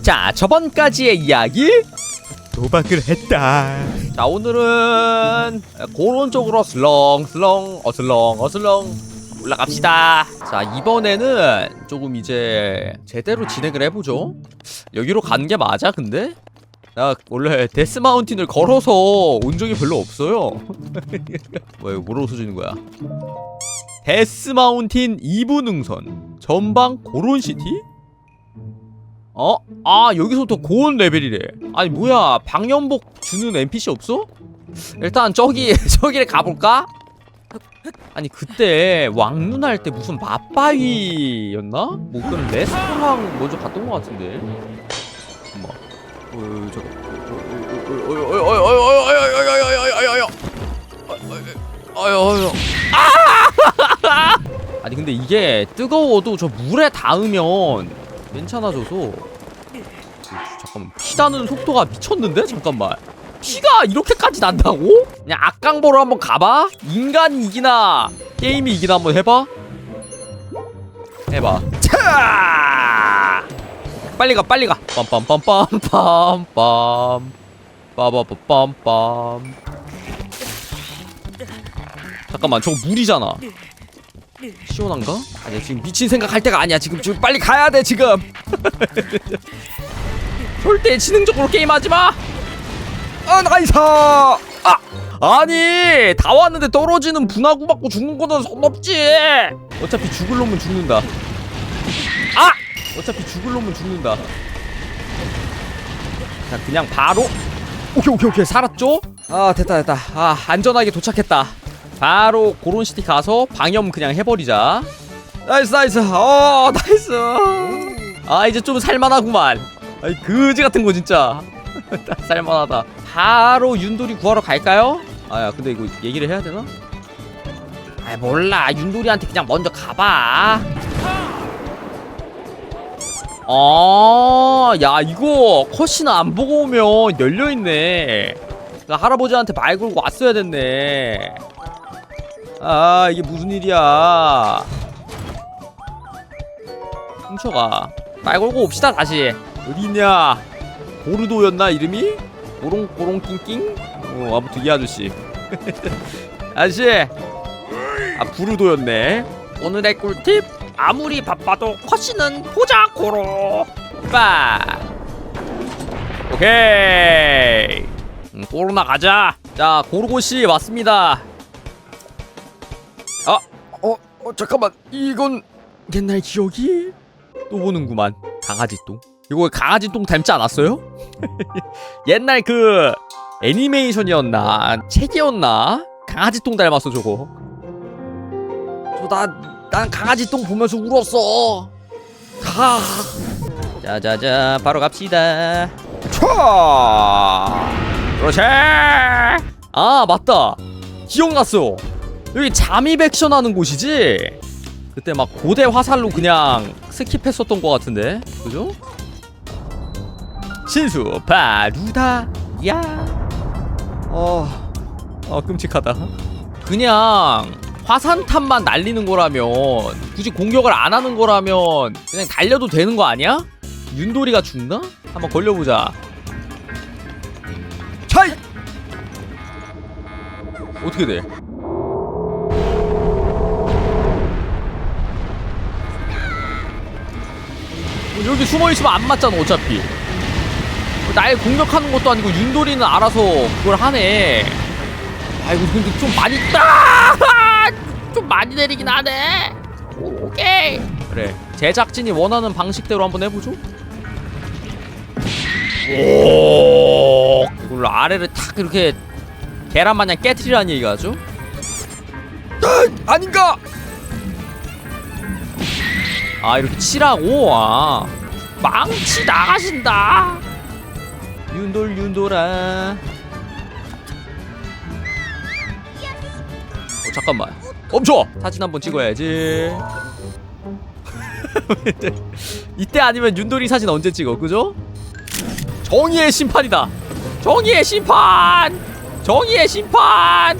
자 저번까지의 이야기 도박을 했다. 자 오늘은 고런 쪽으로 슬렁 슬렁 어슬렁 어슬렁 올라갑시다 자 이번에는 조금 이제 제대로 진행을 해보죠 여기로 가는 게 맞아 근데? 나 원래 데스 마운틴을 걸어서 온 적이 별로 없어요 왜 뭐라고 써주는 거야 데스 마운틴 2부 능선 전방 고론시티? 어? 아 여기서부터 고온 레벨이래 아니 뭐야 방염복 주는 NPC 없어? 일단 저기 저기를 가볼까? 아니 그때 왕눈 할 때 무슨 맛바위였나? 뭐 그런 레스토랑 먼저 갔던 것 같은데 엄마 어 저거 아니 근데 이게 뜨거워도 저 물에 닿으면 괜찮아져서. 잠깐만 피 나는 속도가 미쳤는데? 잠깐만. 피가 이렇게까지 난다고? 그냥 악강보로 한번 가봐? 인간이 이기나 게임이 이기나 한번 해봐? 해봐. 차! 빨리 가 빨리 가. 빰빰빰빰빰빰빰 빠바빠빰빰. 잠깐만 저거 물이잖아 시원한가? 아니야 지금 미친 생각할 때가 아니야 지금 지금 빨리 가야 돼 지금 절대 지능적으로 게임하지 마. 아 나이스. 아 아니 다 왔는데 떨어지는 분화구 맞고 죽는 거는 선 넘지. 어차피 죽을 놈은 죽는다. 아 어차피 죽을 놈은 죽는다. 자 그냥 바로 오케이 오케이 오케이 살았죠? 아 됐다 됐다. 아 안전하게 도착했다. 바로 고론시티 가서 방염 그냥 해버리자. 나이스 나이스. 어 나이스. 아 이제 좀 살만하구만. 아이 그지 같은 거 진짜 살만하다 바로 윤돌이 구하러 갈까요? 아야 근데 이거 얘기를 해야 되나? 아 몰라 윤돌이한테 그냥 먼저 가봐 어야 이거 컷이나 안 보고 오면 열려있네 나 할아버지한테 말 걸고 왔어야 됐네 아 이게 무슨 일이야? 훔쳐가. 말 걸고 옵시다 다시. 어디냐? 고르도였나 이름이? 고롱고롱 낑낑? 어 아무튼 이 아저씨. 아저씨! 아 부르도였네. 오늘의 꿀팁? 아무리 바빠도 컷시는 보자 고로. 빠! 오케이! 음, 고로나 가자. 자 고르고씨 왔습니다. 아 어, 어 잠깐만. 이건 옛날 기억이? 또 보는구만. 강아지 똥. 이거 강아지 똥 닮지 않았어요? 옛날 그 애니메이션이었나? 책이었나? 강아지 똥 닮았어 저거. 저나난 강아지 똥 보면서 울었어. 하 자자자 바로 갑시다. 촤 그렇지! 아 맞다. 기억났어 여기 잠입 액션 하는 곳이지 그때 막 고대 화살로 그냥 스킵했었던 것 같은데 그죠? 신수 바루다 야 어... 어 끔찍하다 그냥 화산탄만 날리는 거라면 굳이 공격을 안 하는 거라면 그냥 달려도 되는 거 아니야? 윤돌이가 죽나? 한번 걸려보자 차이! 어떻게 돼? 여기 숨어있으면 안 맞잖아 어차피. 날 공격하는 것도 아니고 윤돌이는 알아서 그걸 하네. 아이고 근데 좀 많이 아! 좀 많이 내리긴 하네. 오, 오케이. 그래 제작진이 원하는 방식대로 한번 해보죠. 오 그걸 아래를 탁 이렇게 계란 마냥 깨트리라는 얘기가죠 아, 아닌가 아 이렇게 치라고? 아 망치 나가신다. 윤돌 윤돌아. 어 잠깐만. 멈춰! 사진 한번 찍어야지. 이때 아니면 윤돌이 사진 언제 찍어 그죠? 정의의 심판이다. 정의의 심판! 정의의 심판!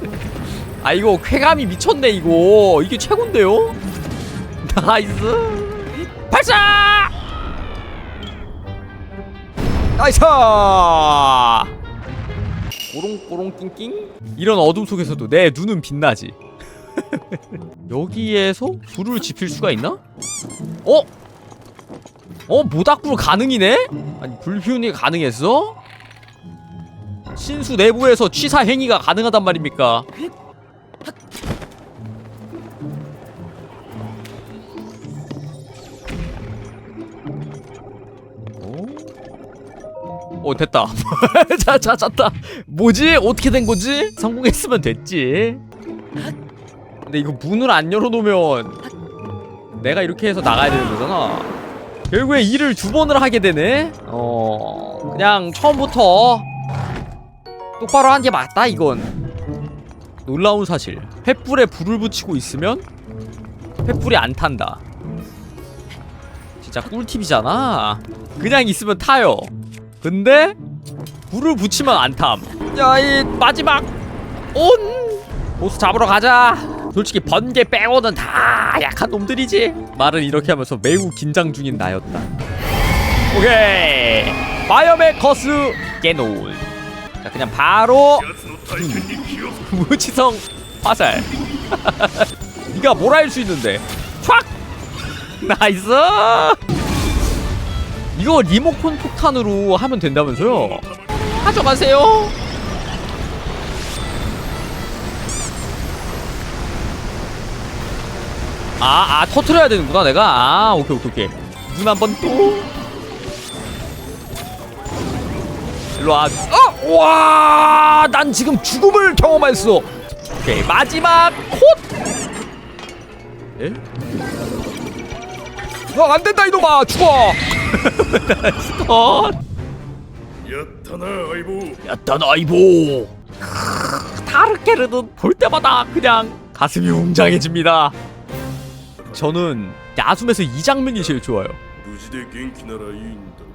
아 이거 쾌감이 미쳤네 이거. 이게 최곤데요 나이스 발사 나이스 꼬롱꼬롱 낑낑 이런 어둠 속에서도 내 눈은 빛나지 여기에서 불을 지필 수가 있나? 어? 어 모닥불 가능이네? 아니 불 피우는 게 가능했어? 신수 내부에서 취사 행위가 가능하단 말입니까? 어? 어 됐다. 자, 자, 잤다. 뭐지? 어떻게 된 거지? 성공했으면 됐지. 근데 이거 문을 안 열어놓으면 내가 이렇게 해서 나가야 되는 거잖아. 결국에 일을 두 번을 하게 되네. 어... 그냥 처음부터 똑바로 한 게 맞다 이건. 놀라운 사실. 횃불에 불을 붙이고 있으면 횃불이 안 탄다. 진짜 꿀팁이잖아. 그냥 있으면 타요 근데 불을 붙이면 안탐 야이 마지막 온! 보스 잡으러 가자. 솔직히 번개 빼고는 다 약한 놈들이지. 말은 이렇게 하면서 매우 긴장 중인 나였다. 오케이. 마이어맥 거스 깨놓은 자 그냥 바로 무지성 화살. 네가 뭘 할 수 있는데? 촥! 나이스 이거 리모컨 폭탄으로 하면 된다면서요 가져가세요 아, 아, 터트려야 되는구나, 내가. 아, 오케이, 오케이, 오케이. 눈 한 번 또. 일로 와. 어! 와! 난 지금 죽음을 경험했어. 오케이, 마지막 콧! 에? 어, 안 된다, 이놈아! 죽어! 나이스 컷! やったな相棒 야따 나이보! 크으, 타르케르는 볼 때마다 그냥 가슴이 웅장해집니다. 저는 야숨에서 이 장면이 제일 좋아요. 無事で元気ならいいんだ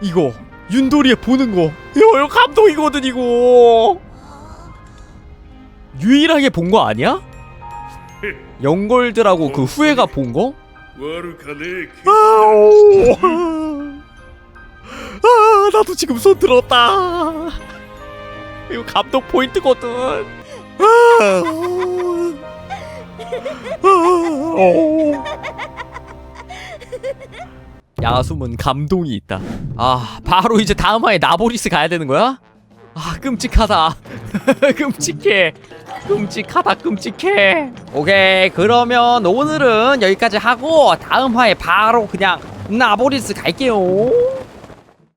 이거 윤도리에 보는 거 이거 이거 감동이거든 이거 유일하게 본 거 아니야? 영골들하고 그 후회가 본 거? が悪かねえ 아오 아 나도 지금 손 들었다 이거 감동 포인트거든 아, 아, 야숨은 감동이 있다 아 바로 이제 다음 화에 나보리스 가야 되는 거야? 아 끔찍하다 끔찍해. 끔찍하다 끔찍해. 오케이 그러면 오늘은 여기까지 하고 다음 화에 바로 그냥 나보리스 갈게요